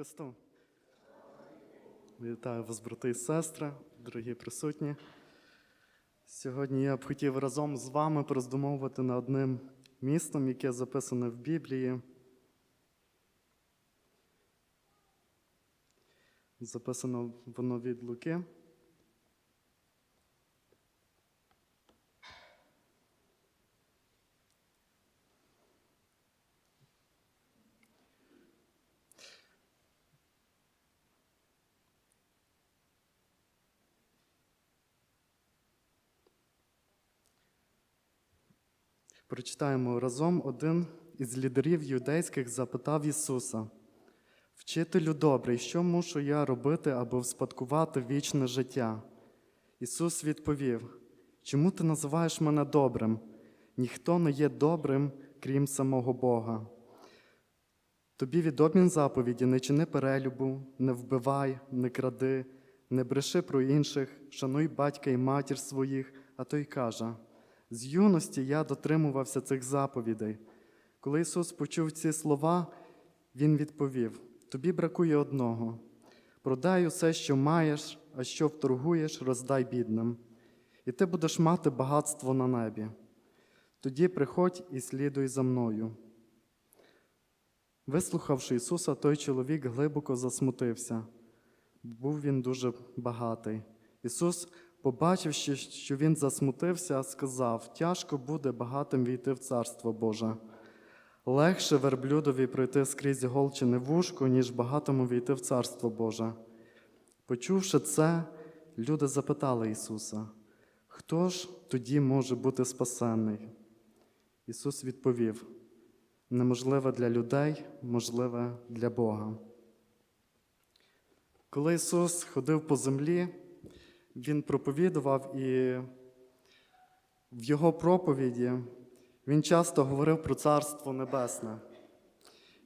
Христу! Вітаю вас, брати і сестри, дорогі присутні. Сьогодні я б хотів разом з вами пороздумовувати над одним містом, яке записане в Біблії. Записано воно від Луки. Прочитаємо разом один із лідерів юдейських запитав Ісуса: Вчителю добрий, що мушу я робити, аби вспадкувати вічне життя? Ісус відповів: Чому ти називаєш мене добрим? Ніхто не є добрим, крім самого Бога. Тобі відомі заповіді не чини перелюбу, не вбивай, не кради, не бреши про інших, шануй батька і матір своїх, а той каже: з юності я дотримувався цих заповідей. Коли Ісус почув ці слова, Він відповів: Тобі бракує одного. Продай усе, що маєш, а що вторгуєш, роздай бідним, і ти будеш мати багатство на небі. Тоді приходь і слідуй за мною. Вислухавши Ісуса, той чоловік глибоко засмутився. Був він дуже багатий. Ісус, побачивши, що він засмутився, сказав: Тяжко буде багатим війти в Царство Боже. Легше верблюдові пройти скрізь голчине вушко, ніж багатому війти в Царство Боже. Почувши це, люди запитали Ісуса, хто ж тоді може бути спасенний? Ісус відповів: неможливе для людей, можливе для Бога. Коли Ісус ходив по землі, Він проповідував і в Його проповіді Він часто говорив про Царство Небесне.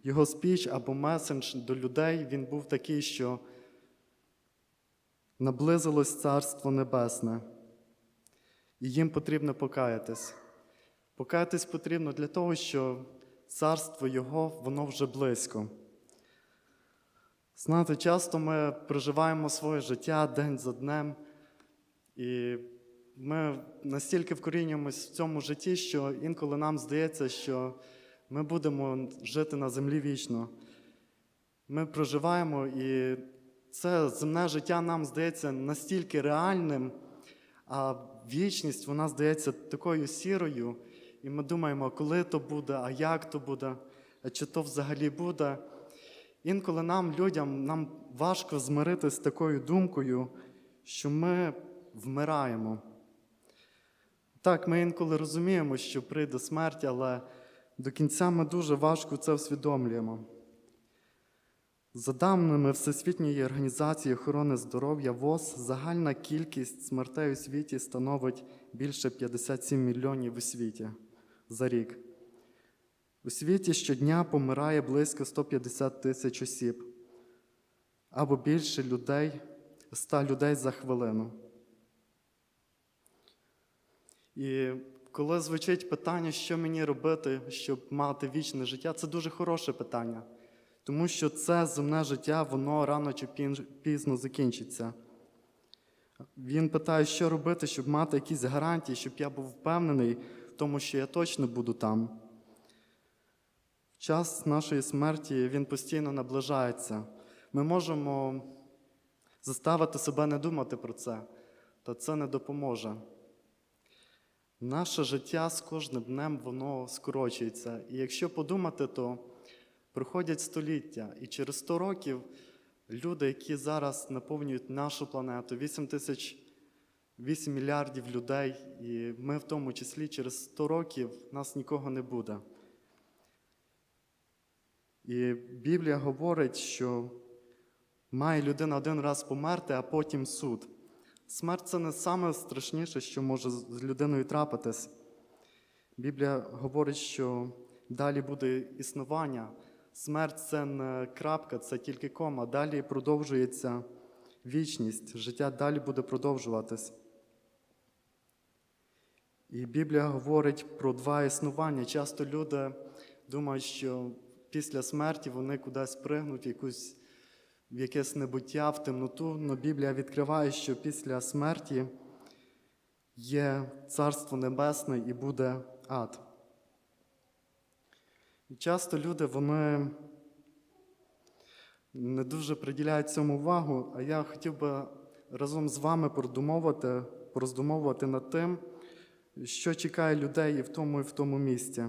Його спіч або месендж до людей він був такий, що наблизилось Царство Небесне, і їм потрібно покаятись. Покаятись потрібно для того, що царство Його, воно вже близько. Знаєте, часто ми проживаємо своє життя день за днем, і ми настільки вкорінюємось в цьому житті, що інколи нам здається, що ми будемо жити на землі вічно. Ми проживаємо, і це земне життя нам здається настільки реальним, а вічність вона здається такою сірою. І ми думаємо, коли то буде, а як то буде, а чи то взагалі буде. Інколи нам, людям, нам важко змиритися з такою думкою, що ми вмираємо. Так, ми інколи розуміємо, що прийде смерть, але до кінця ми дуже важко це усвідомлюємо. За даними Всесвітньої організації охорони здоров'я ВОЗ, загальна кількість смертей у світі становить більше 57 мільйонів у світі за рік. У світі щодня помирає близько 150 тисяч осіб або більше людей, 100 людей за хвилину. І коли звучить питання, що мені робити, щоб мати вічне життя, це дуже хороше питання, тому що це земне життя, воно рано чи пізно закінчиться. Він питає, що робити, щоб мати якісь гарантії, щоб я був впевнений в тому, що я точно буду там. Час нашої смерті він постійно наближається. Ми можемо заставити себе не думати про це, та це не допоможе. Наше життя з кожним днем воно скорочується. І якщо подумати, то проходять століття. І через 100 років люди, які зараз наповнюють нашу планету, 8 тисяч 8 мільярдів людей, і ми в тому числі через 100 років нас нікого не буде. І Біблія говорить, що має людина один раз померти, а потім суд. Смерть це не саме страшніше, що може з людиною трапитись. Біблія говорить, що далі буде існування. Смерть це не крапка, це тільки кома. Далі продовжується вічність, життя далі буде продовжуватись. І Біблія говорить про два існування. Часто люди думають, що після смерті вони кудись пригнуть якусь в якесь небуття, в темноту. Но Біблія відкриває, що після смерті є Царство Небесне і буде ад. І часто люди вони не дуже приділяють цьому увагу, а я хотів би разом з вами продумовувати, пороздумовувати над тим, що чекає людей і в тому, і в тому місці.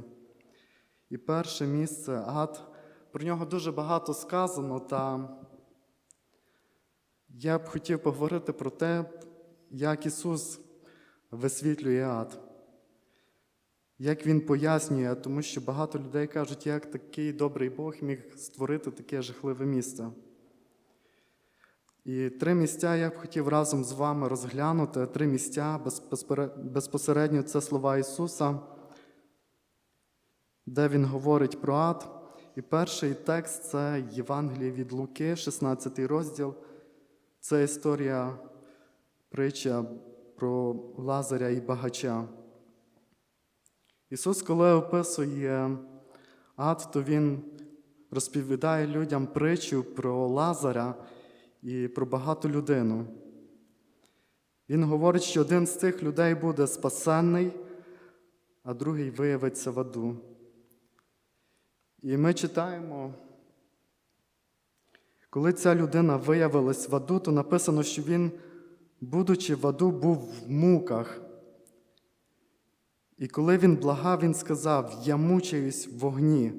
І перше місце ад. Про нього дуже багато сказано, та я б хотів поговорити про те, як Ісус висвітлює ад. Як Він пояснює, тому що багато людей кажуть, як такий добрий Бог міг створити таке жахливе місце. І три місця я б хотів разом з вами розглянути. Три місця безпосередньо це слова Ісуса, де Він говорить про ад. І перший текст це Євангеліє від Луки, 16 розділ. Це історія притча про Лазаря і багача. Ісус, коли описує ад, то Він розповідає людям притчу про Лазаря і про багату людину. Він говорить, що один з цих людей буде спасенний, а другий виявиться в аду. І ми читаємо, коли ця людина виявилась в аду, то написано, що він, будучи в аду, був в муках. І коли він благав, він сказав: Я мучаюсь в вогні.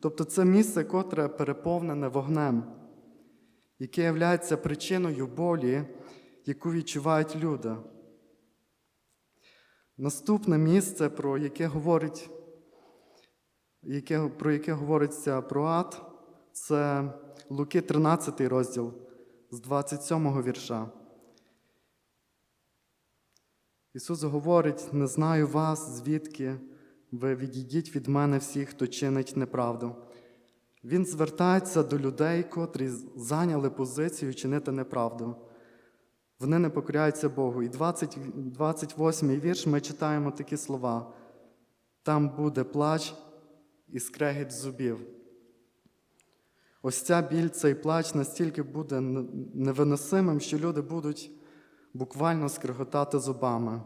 Тобто це місце, котре переповнене вогнем, яке є причиною болі, яку відчувають люди. Наступне місце, про яке говорить, яке, про яке говориться про ад, це Луки 13 розділ з 27 вірша. Ісус говорить: не знаю вас, звідки ви відійдіть від мене всіх, хто чинить неправду. Він звертається до людей, котрі зайняли позицію чинити неправду. Вони не покоряються Богу. І 20, 28 вірш ми читаємо такі слова: там буде плач і скрегіт зубів. Ось ця біль, цей плач настільки буде невиносимим, що люди будуть буквально скриготати зубами,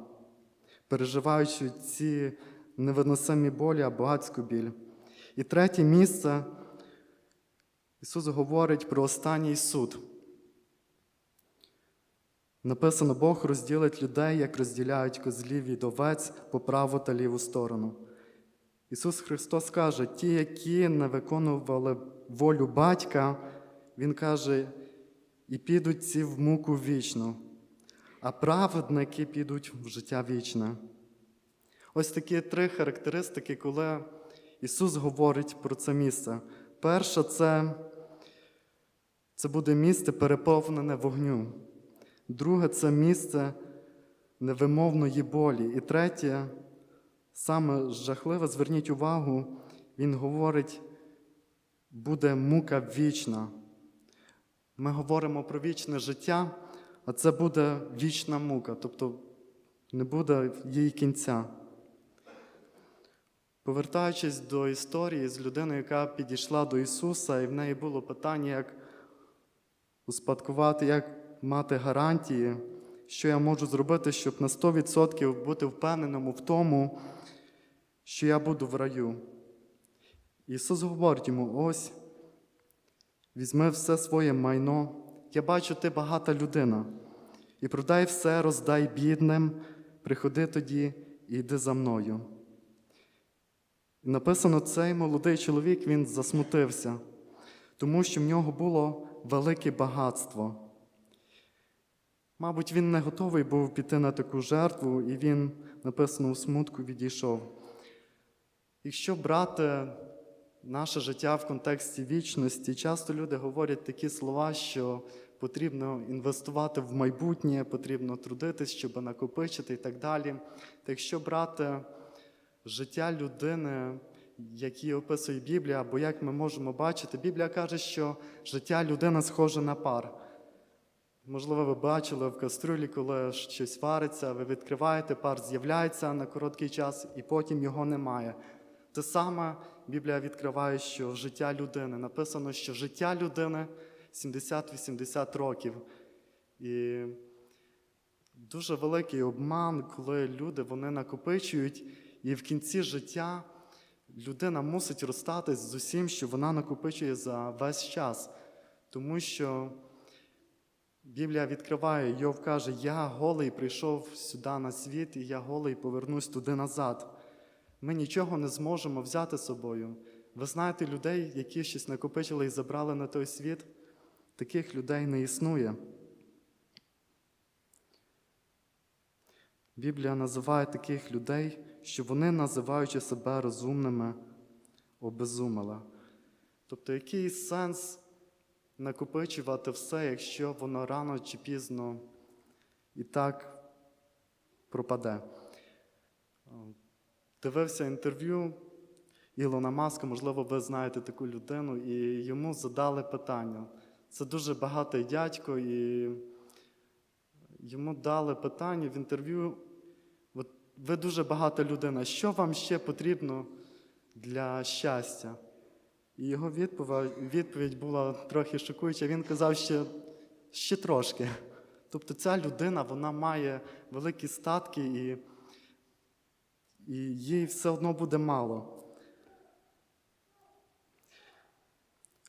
переживаючи ці невиносимі болі або адську біль. І третє місце Ісус говорить про останній суд. Написано, Бог розділить людей, як розділяють козлів від овець по праву та ліву сторону. Ісус Христос каже, ті, які не виконували волю батька, Він каже, і підуть ці в муку вічну, а праведники підуть в життя вічне. Ось такі три характеристики, коли Ісус говорить про це місце. Перше, це, це буде місце переповнене вогню. Друге це місце невимовної болі. І третє, саме жахливе, зверніть увагу, Він говорить, буде мука вічна. Ми говоримо про вічне життя, а це буде вічна мука, тобто не буде її кінця. Повертаючись до історії з людиною, яка підійшла до Ісуса, і в неї було питання, як успадкувати, як мати гарантії, що я можу зробити, щоб на 100% бути впевненим в тому, що я буду в раю. Ісус говорить йому: ось, візьми все своє майно. Я бачу, ти багата людина, і продай все, роздай бідним, приходи тоді і йди за мною. І написано, цей молодий чоловік він засмутився, тому що в нього було велике багатство. Мабуть, він не готовий був піти на таку жертву, і він, написано, у смутку відійшов. Якщо брати наше життя в контексті вічності, часто люди говорять такі слова, що потрібно інвестувати в майбутнє, потрібно трудитись, щоб накопичити і так далі. Та якщо брати життя людини, які описує Біблія, або як ми можемо бачити, Біблія каже, що життя людини схоже на пар. Можливо, ви бачили в кастрюлі, коли щось вариться, ви відкриваєте, пар з'являється на короткий час, і потім його немає. те саме Біблія відкриває, що життя людини. Написано, що життя людини 70-80 років. І дуже великий обман, коли люди вони накопичують, і в кінці життя людина мусить розстатись з усім, що вона накопичує за весь час. Тому що Біблія відкриває, Йов каже, я голий прийшов сюди на світ, і я голий повернусь туди назад. Ми нічого не зможемо взяти з собою. Ви знаєте людей, які щось накопичили і забрали на той світ? Таких людей не існує. Біблія називає таких людей, що вони, називаючи себе розумними, обезумили. Тобто, який сенс накопичувати все, якщо воно рано чи пізно і так пропаде? Дивився інтерв'ю Ілона Маска, можливо, ви знаєте таку людину, і йому задали питання. Це дуже багатий дядько, і йому дали питання в інтерв'ю. От ви дуже багата людина. Що вам ще потрібно для щастя? І його відповідь, була трохи шокуюча. Він казав, що ще трошки. Тобто ця людина вона має великі статки, і, і їй все одно буде мало.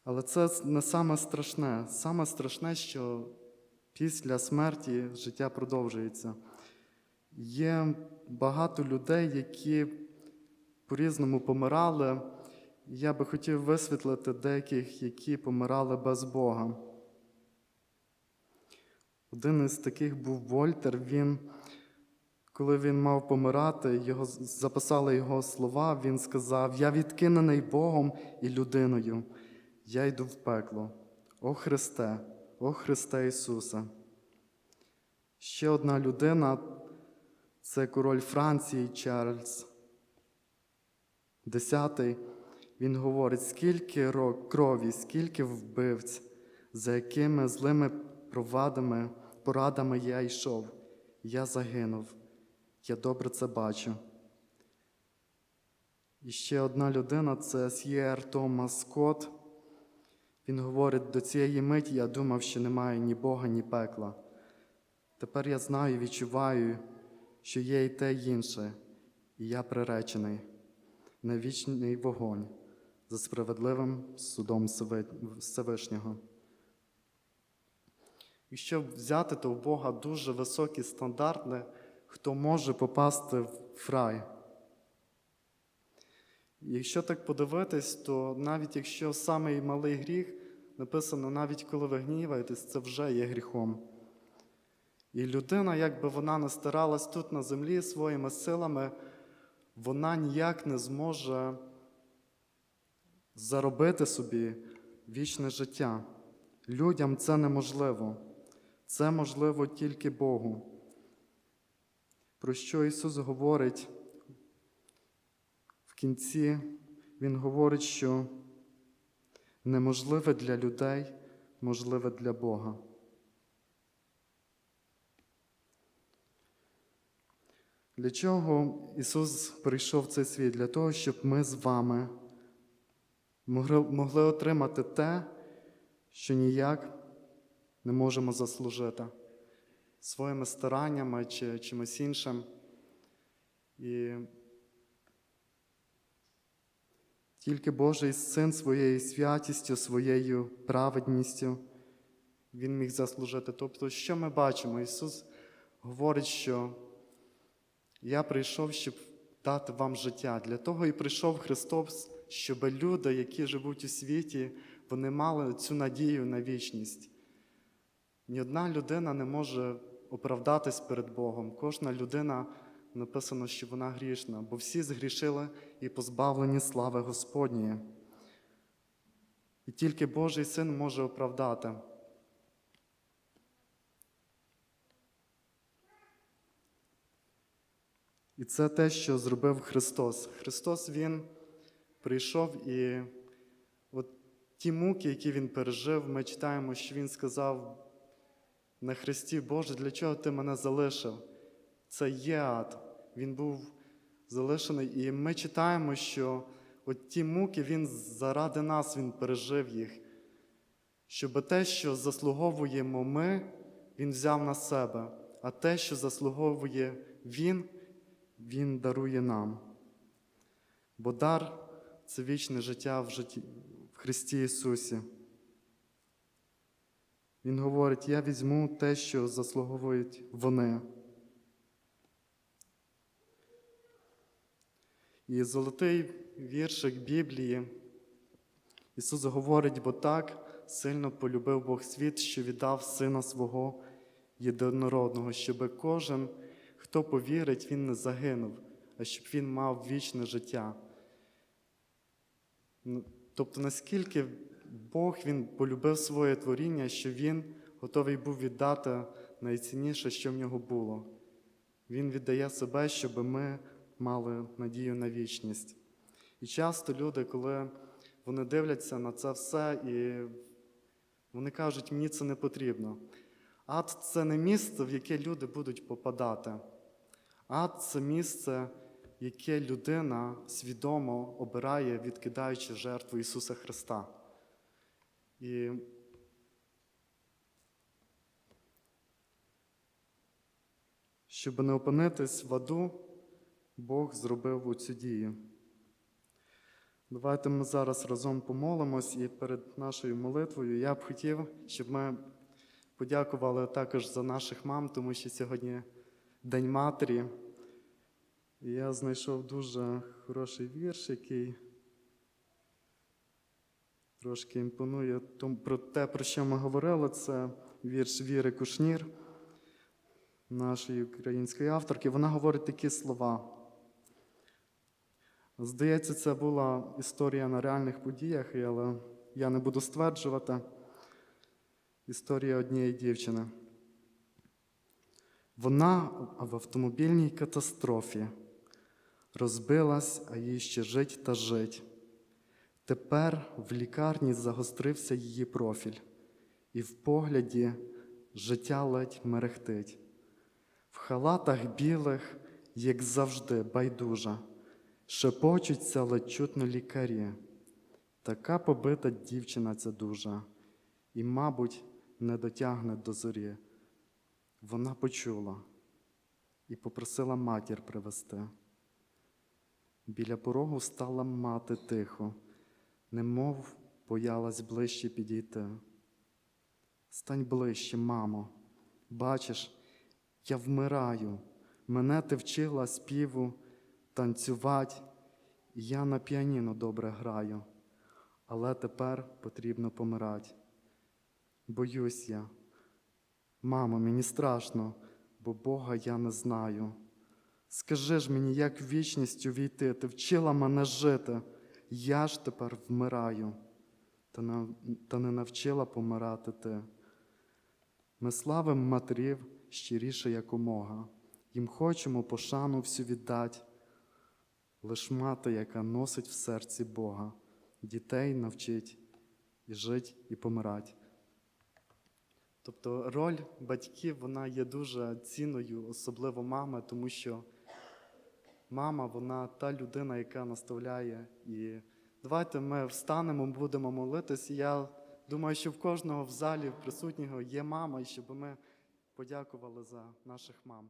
Але це не саме страшне. Саме страшне, що після смерті життя продовжується. Є багато людей, які по-різному помирали. Я би хотів висвітлити деяких, які помирали без Бога. Один із таких був Вольтер. Він, коли він мав помирати, його, записали його слова, він сказав: Я відкинений Богом і людиною. Я йду в пекло. О Христе, о Христе Ісусе. Ще одна людина це король Франції Чарльз. Десятий. Він говорить, скільки крові, скільки вбивць, за якими злими провадами, порадами я йшов. Я загинув. Я добре це бачу. І ще одна людина це С'єр Томас Скотт. Він говорить, до цієї миті я думав, що немає ні Бога, ні пекла. Тепер я знаю і відчуваю, що є і те й інше, і я приречений на вічний вогонь за справедливим судом Всевишнього. І щоб взяти, то у Бога дуже високі стандарти, хто може попасти в рай. Якщо так подивитись, то навіть якщо самий малий гріх написано, навіть коли ви гніваєтесь, це вже є гріхом. І людина, як би вона не старалась тут на землі своїми силами, вона ніяк не зможе заробити собі вічне життя. Людям це неможливо. Це можливо тільки Богу. Про що Ісус говорить в кінці, Він говорить, що неможливе для людей, можливе для Бога. Для чого Ісус прийшов в цей світ? Для того, щоб ми з вами могли, отримати те, що ніяк не можемо заслужити своїми стараннями чи чимось іншим. І тільки Божий син своєю святістю, своєю праведністю Він міг заслужити. Тобто, що ми бачимо? Ісус говорить, що я прийшов, щоб дати вам життя. Для того і прийшов Христос, щоб люди, які живуть у світі, вони мали цю надію на вічність. Ні одна людина не може оправдатись перед Богом. Кожна людина написано, що вона грішна, бо всі згрішили і позбавлені слави Господньої. І тільки Божий син може оправдати. І це те, що зробив Христос. Христос Він прийшов і от ті муки, які Він пережив, ми читаємо, що Він сказав на Христі, Боже, для чого ти мене залишив? Це є ад. Він був залишений. І ми читаємо, що от ті муки Він заради нас Він пережив їх. Щоб те, що заслуговуємо ми, Він взяв на себе, а те, що заслуговує Він, Він дарує нам. Бо дар це вічне життя в, житті, в Христі Ісусі. Він говорить: я візьму те, що заслуговують вони. І золотий віршик Біблії Ісус говорить, бо так сильно полюбив Бог світ, що віддав Сина свого єдинородного, щоб кожен, хто повірить, він не загинув, а щоб він мав вічне життя. Тобто, наскільки Бог він полюбив своє творіння, що Він готовий був віддати найцінніше, що в нього було. Він віддає себе, щоб ми мали надію на вічність. І часто люди, коли вони дивляться на це все, і вони кажуть, мені це не потрібно. Ад це не місце, в яке люди будуть попадати. Ад це місце, яке людина свідомо обирає, відкидаючи жертву Ісуса Христа. І щоб не опинитись в аду, Бог зробив цю дію. Давайте ми зараз разом помолимось і перед нашою молитвою я б хотів, щоб ми подякували також за наших мам, тому що сьогодні День Матері. І я знайшов дуже хороший вірш, який трошки імпонує про те, про що ми говорили. Це вірш Віри Кушнір, нашої української авторки. Вона говорить такі слова. Здається, це була історія на реальних подіях, але я не буду стверджувати. Історія однієї дівчини. Вона в автомобільній катастрофі розбилась, а їй ще жить та жить. Тепер в лікарні загострився її профіль, і в погляді життя ледь мерехтить. В халатах білих, як завжди, байдужа, шепочуться ледь чутно лікарі. Така побита дівчина ця дужа, і, мабуть, не дотягне до зорі. Вона почула і попросила матір привезти. Біля порогу стала мати тихо, немов боялась ближче підійти. Стань ближче, мамо, бачиш, я вмираю, мене ти вчила співу танцювати, і я на піаніно добре граю, але тепер потрібно помирати. Боюсь я, мамо, мені страшно, бо Бога я не знаю. Скажи ж мені, як в вічність увійти, ти вчила мене жити, я ж тепер вмираю, та не, навчила помирати ти. Ми славим матерів щиріше якомога, їм хочемо пошану всю віддать, лиш мати, яка носить в серці Бога, дітей навчить і жить, і помирать. Тобто роль батьків вона є дуже цінною, особливо мами, тому що мама вона та людина, яка наставляє. І давайте ми встанемо, будемо молитись. Я думаю, що в кожного в залі присутнього є мама, і щоб ми подякували за наших мам.